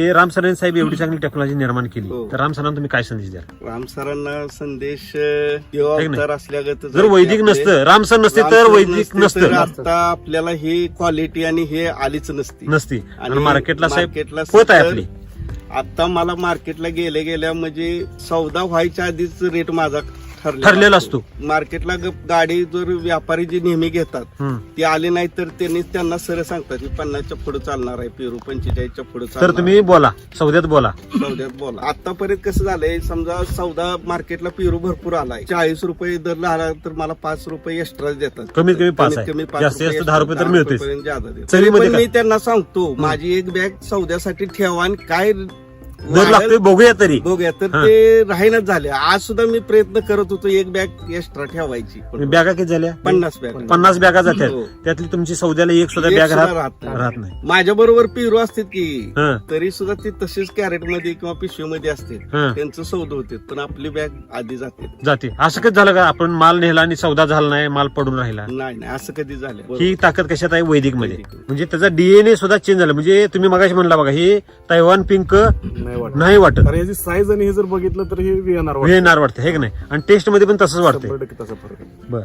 हे राम सरांनी साहेब एवढी चांगली टेक्नॉलॉजी निर्माण केली. हो. तर राम सरांना तुम्ही काय संदेश द्याल? राम सरांना संदेश अं, देवा ना? अवतार असल्यागत जर वैदिक नसतं राम सर नसते तर वैदिक नसतं आता आपल्याला ही क्वालिटी आणि हे आलीच नसती. नसती. आणि मार्केटला साहेब मार्केटला होत आहे आपली. आता मला मार्केटला गेल्या गेल्या म्हणजे सौदा व्हायच्या आधीच रेट माझा ठरलेला असतो. मार्केटला गाडी जर व्यापारी जे नेहमी घेतात. ते आले नाही तर त्यांनी त्यांना सरळ सांगतात की पन्नासच्या पुढे चालणार आहे पेरू पंचेचाळीसच्या पुढे तर तुम्ही बोला सौद्यात बोला. सौद्यात बोला. आतापर्यंत कसं झालंय समजा सौदा मार्केटला पेरू भरपूर आलाय. चाळीस रुपये दर आला तर मला पाच रुपये एक्स्ट्रा देतात. कमीत कमी पाच. कमी पाच दहा रुपये तर काय? मी त्यांना सांगतो माझी एक बॅग सौद्यासाठी ठेवा आणि काय दर लागतोय बघूया तरी. बघूया. तर हा. ते राहीनच झाले. आज सुद्धा मी प्रयत्न करत होतो एक बॅग एक्स्ट्रा ठेवायची. बॅगा किती झाल्या? पन्नास बॅग. पन्नास बॅगा जातात. हो. त्यातली तुमची सौद्याला एक सुद्धा एक बॅग सुद्धा राहत राहत नाही. राहत नाही. माझ्या बरोबर पिरू असतात की. हं, तरी सुद्धा ती तशीच कॅरेटमध्ये किंवा पिशवीमध्ये असते हं. त्यांचं सौद होते पण आपली बॅग आधी जाते. जाते. असं कधी झालं का? आपण माल नेला आणि सौदा झाला नाही माल पडून राहिला? नाही नाही. असं कधी झालं ही ताकद कशात आहे? वैदिकमध्ये. म्हणजे त्याचा डीएनए सुद्धा चेंज झाला. म्हणजे तुम्ही मगाशी म्हणला बघा हे तैवान पिंक नाही वाटत. नाही वाटत. कारण याची साईज आणि हे जर बघितलं तर हे व्हीएनआर व्हीएनआर वाटतं हे की नाही? आणि टेस्टमध्ये पण तसंच वाटतंय. शंभर टक्के तसा फरक आहे. बर.